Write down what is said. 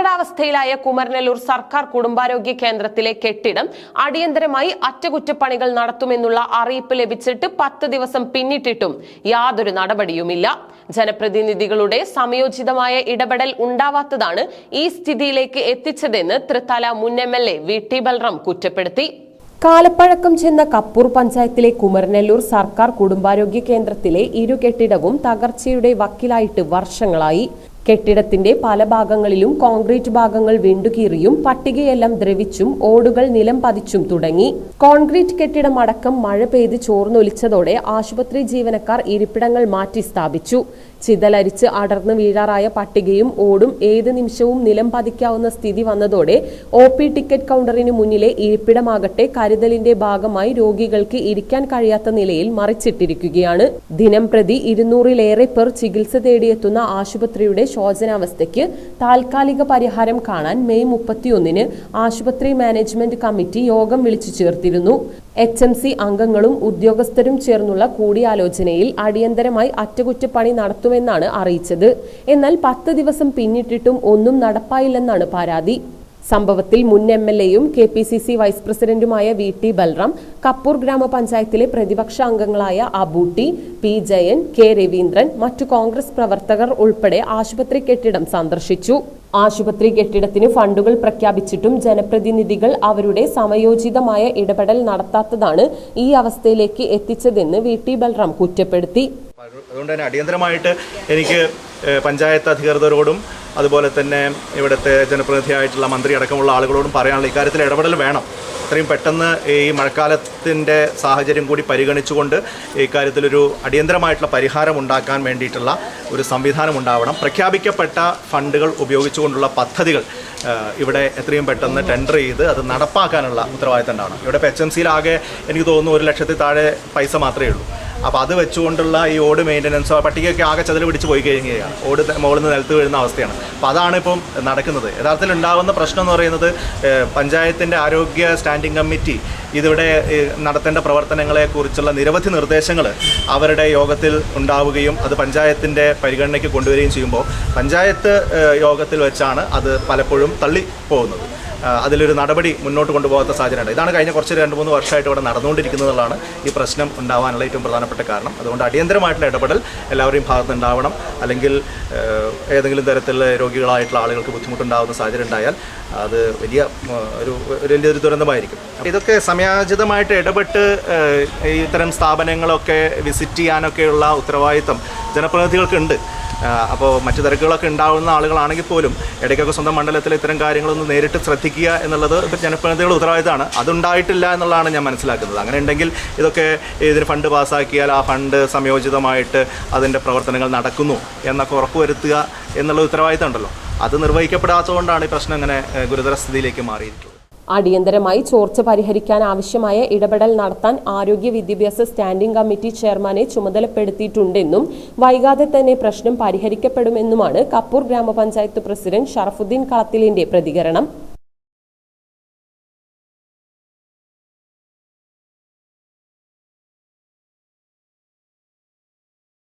അപകടാവസ്ഥയിലായ കുമരനെല്ലൂർ സർക്കാർ കുടുംബാരോഗ്യ കേന്ദ്രത്തിലെ കെട്ടിടം അടിയന്തരമായി അറ്റകുറ്റപ്പണികൾ നടത്തുമെന്നുള്ള അറിയിപ്പ് ലഭിച്ചിട്ട് പത്ത് ദിവസം പിന്നിട്ടിട്ടും യാതൊരു നടപടിയുമില്ല. ജനപ്രതിനിധികളുടെ സമയോചിതമായ ഇടപെടൽ ഉണ്ടാവാത്തതാണ് ഈ സ്ഥിതിയിലേക്ക് എത്തിച്ചതെന്ന് തൃത്തല മുൻ M L A V T Balram കുറ്റപ്പെടുത്തി. കാലപ്പഴക്കം ചെന്ന കപ്പൂർ പഞ്ചായത്തിലെ കുമരനെല്ലൂർ സർക്കാർ കുടുംബാരോഗ്യ കേന്ദ്രത്തിലെ ഇരു കെട്ടിടവും തകർച്ചയുടെ വക്കിലായിട്ട് വർഷങ്ങളായി. കെട്ടിടത്തിന്റെ പല ഭാഗങ്ങളിലും കോൺക്രീറ്റ് ഭാഗങ്ങൾ വിണ്ടുകീറിയും പട്ടികയെല്ലാം ദ്രവിച്ചും ഓടുകൾ നിലം പതിച്ചും തുടങ്ങി. കോൺക്രീറ്റ് കെട്ടിടം അടക്കം മഴ പെയ്ത് ചോർന്നൊലിച്ചതോടെ ആശുപത്രി ജീവനക്കാർ ഇരിപ്പിടങ്ങൾ മാറ്റി സ്ഥാപിച്ചു. ചിതലരിച്ച് അടർന്നു വീഴാറായ പട്ടികയും ഓടും ഏത് നിമിഷവും നിലം പതിക്കാവുന്ന സ്ഥിതി വന്നതോടെ ഒ പി ടിക്കറ്റ് കൗണ്ടറിന് മുന്നിലെ ഇരിപ്പിടമാകട്ടെ കരുതലിന്റെ ഭാഗമായി രോഗികൾക്ക് ഇരിക്കാൻ കഴിയാത്ത നിലയിൽ മറിച്ചിട്ടിരിക്കുകയാണ്. ദിനം പ്രതി ഇരുന്നൂറിലേറെ പേർ ചികിത്സ തേടിയെത്തുന്ന ആശുപത്രിയുടെ ശോചനാവസ്ഥയ്ക്ക് താൽക്കാലിക പരിഹാരം കാണാൻ മെയ് മുപ്പത്തിയൊന്നിന് ആശുപത്രി മാനേജ്മെന്റ് കമ്മിറ്റി യോഗം വിളിച്ചു ചേർത്തിരുന്നു. എച്ച് എം സി അംഗങ്ങളും ഉദ്യോഗസ്ഥരും ചേർന്നുള്ള കൂടിയാലോചനയിൽ അടിയന്തരമായി അറ്റകുറ്റപ്പണി നടത്തുമെന്നാണ് അറിയിച്ചത്. എന്നാൽ പത്ത് ദിവസം പിന്നിട്ടിട്ടും ഒന്നും നടപ്പായില്ലെന്നാണ് പരാതി. സംഭവത്തിൽ മുൻ എം എൽ എയും K P C C vice പ്രസിഡന്റുമായ വി ടി ബൽറാം കപ്പൂർ ഗ്രാമപഞ്ചായത്തിലെ പ്രതിപക്ഷ അംഗങ്ങളായ അബൂട്ടി പി ജയൻ കെ രവീന്ദ്രൻ മറ്റു കോൺഗ്രസ് പ്രവർത്തകർ ഉൾപ്പെടെ ആശുപത്രി കെട്ടിടം സന്ദർശിച്ചു. ആശുപത്രി കെട്ടിടത്തിന് ഫണ്ടുകൾ പ്രഖ്യാപിച്ചിട്ടും ജനപ്രതിനിധികൾ അവരുടെ സമയോചിതമായ ഇടപെടൽ നടത്താത്തതാണ് ഈ അവസ്ഥയിലേക്ക് എത്തിച്ചതെന്ന് വി ടി ബൽറാം കുറ്റപ്പെടുത്തി. അതുകൊണ്ട് തന്നെ അടിയന്തരമായിട്ട് എനിക്ക് പഞ്ചായത്ത് അധികൃതരോടും അതുപോലെ തന്നെ ഇവിടുത്തെ ജനപ്രതിനിധിയായിട്ടുള്ള മന്ത്രി അടക്കമുള്ള ആളുകളോടും പറയാനുള്ള ഇക്കാര്യത്തിൽ ഇടപെടൽ വേണം. എത്രയും പെട്ടെന്ന് ഈ മഴക്കാലത്തിന്റെ സാഹചര്യം കൂടി പരിഗണിച്ചുകൊണ്ട് ഇക്കാര്യത്തിലൊരു അടിയന്തരമായിട്ടുള്ള പരിഹാരം ഉണ്ടാക്കാൻ വേണ്ടിയിട്ടുള്ള ഒരു സംവിധാനം ഉണ്ടാവണം. പ്രഖ്യാപിക്കപ്പെട്ട ഫണ്ടുകൾ ഉപയോഗിച്ചുകൊണ്ടുള്ള പദ്ധതികൾ ഇവിടെ എത്രയും പെട്ടെന്ന് ടെൻഡർ ചെയ്ത് അത് നടപ്പാക്കാനുള്ള ഉത്തരവാദിത്തം ഉണ്ടാവണം. ഇവിടെ ഇപ്പോൾ എച്ച് എം സിയിലാകെ എനിക്ക് തോന്നുന്നു ഒരു ലക്ഷത്തിൽ താഴെ പൈസ മാത്രമേ ഉള്ളൂ. അപ്പോൾ അത് വെച്ചുകൊണ്ടുള്ള ഈ ഓട് മെയിന്റനൻസോ പട്ടികയൊക്കെ ആകെ ചതിൽ പിടിച്ച് പോയി കഴിഞ്ഞാൽ ഓട് മുകളിൽ നിന്ന് നിലത്ത് വീഴുന്ന അവസ്ഥയാണ്. അപ്പോൾ അതാണ് ഇപ്പം നടക്കുന്നത്. യഥാർത്ഥത്തിൽ ഉണ്ടാകുന്ന പ്രശ്നം എന്ന് പറയുന്നത് പഞ്ചായത്തിന്റെ ആരോഗ്യ സ്റ്റാൻഡിംഗ് കമ്മിറ്റി ഇതിവിടെ നടത്തേണ്ട പ്രവർത്തനങ്ങളെക്കുറിച്ചുള്ള നിരവധി നിർദ്ദേശങ്ങൾ അവരുടെ യോഗത്തിൽ ഉണ്ടാവുകയും അത് പഞ്ചായത്തിന്റെ പരിഗണനയ്ക്ക് കൊണ്ടുവരികയും ചെയ്യുമ്പോൾ പഞ്ചായത്ത് യോഗത്തിൽ വെച്ചാണ് അത് പലപ്പോഴും തള്ളി പോകുന്നത് അതിലൊരു നടപടി മുന്നോട്ട് കൊണ്ടുപോകാത്ത സാഹചര്യമുണ്ട്. ഇതാണ് കഴിഞ്ഞ കുറച്ച് രണ്ട് മൂന്ന് വർഷമായിട്ട് ഇവിടെ നടന്നുകൊണ്ടിരിക്കുന്നതാണ് ഈ പ്രശ്നം ഉണ്ടാവാനുള്ള ഏറ്റവും പ്രധാനപ്പെട്ട കാരണം. അതുകൊണ്ട് അടിയന്തരമായിട്ടുള്ള ഇടപെടൽ എല്ലാവരുടെയും ഭാഗത്ത് ഉണ്ടാവണം. അല്ലെങ്കിൽ ഏതെങ്കിലും തരത്തിലുള്ള രോഗികളായിട്ടുള്ള ആളുകൾക്ക് ബുദ്ധിമുട്ടുണ്ടാകുന്ന സാഹചര്യം ഉണ്ടായാൽ അത് വലിയ ഒരു ഒരു വലിയൊരു ദുരന്തമായിരിക്കും. ഇതൊക്കെ സമയോചിതമായിട്ട് ഇടപെട്ട് ഇത്തരം സ്ഥാപനങ്ങളൊക്കെ വിസിറ്റ് ചെയ്യാനൊക്കെയുള്ള ഉത്തരവാദിത്തം ജനപ്രതിനിധികൾക്കുണ്ട്. അപ്പോൾ മറ്റു തിരക്കുകളൊക്കെ ഉണ്ടാകുന്ന ആളുകളാണെങ്കിൽ പോലും ഇടയ്ക്കൊക്കെ സ്വന്തം മണ്ഡലത്തിൽ ഇത്തരം കാര്യങ്ങളൊന്ന് നേരിട്ട് ശ്രദ്ധിക്കുക എന്നുള്ളത് ജനപ്രതിനിധികളുടെ ഉത്തരവാദിത്തമാണ്. അതുണ്ടായിട്ടില്ല എന്നുള്ളതാണ് ഞാൻ മനസ്സിലാക്കുന്നത്. അങ്ങനെ ഉണ്ടെങ്കിൽ ഇതൊക്കെ ഇതിന് ഫണ്ട് പാസ്സാക്കിയാൽ ആ ഫണ്ട് സംയോജിതമായിട്ട് അതിന്റെ പ്രവർത്തനങ്ങൾ നടക്കുന്നു എന്നൊക്കെ ഉറപ്പുവരുത്തുക എന്നുള്ള ഉത്തരവാദിത്തം ഉണ്ടല്ലോ. അത് നിർവഹിക്കപ്പെടാത്തതുകൊണ്ടാണ് ഈ പ്രശ്നം അങ്ങനെ ഗുരുതര സ്ഥിതിയിലേക്ക് മാറിയിട്ടുള്ളത് അടിയന്തരമായി ചോർച്ച പരിഹരിക്കാൻ ആവശ്യമായ ഇടപെടൽ നടത്താൻ ആരോഗ്യ വിദ്യാഭ്യാസ സ്റ്റാൻഡിംഗ് കമ്മിറ്റി ചെയർമാനെ ചുമതലപ്പെടുത്തിയിട്ടുണ്ടെന്നും വൈകാതെ തന്നെ പ്രശ്നം പരിഹരിക്കപ്പെടുമെന്നുമാണ് കപ്പൂർ ഗ്രാമപഞ്ചായത്ത് പ്രസിഡന്റ് ഷറഫുദ്ദീൻ കളത്തിലിന്റെ പ്രതികരണം.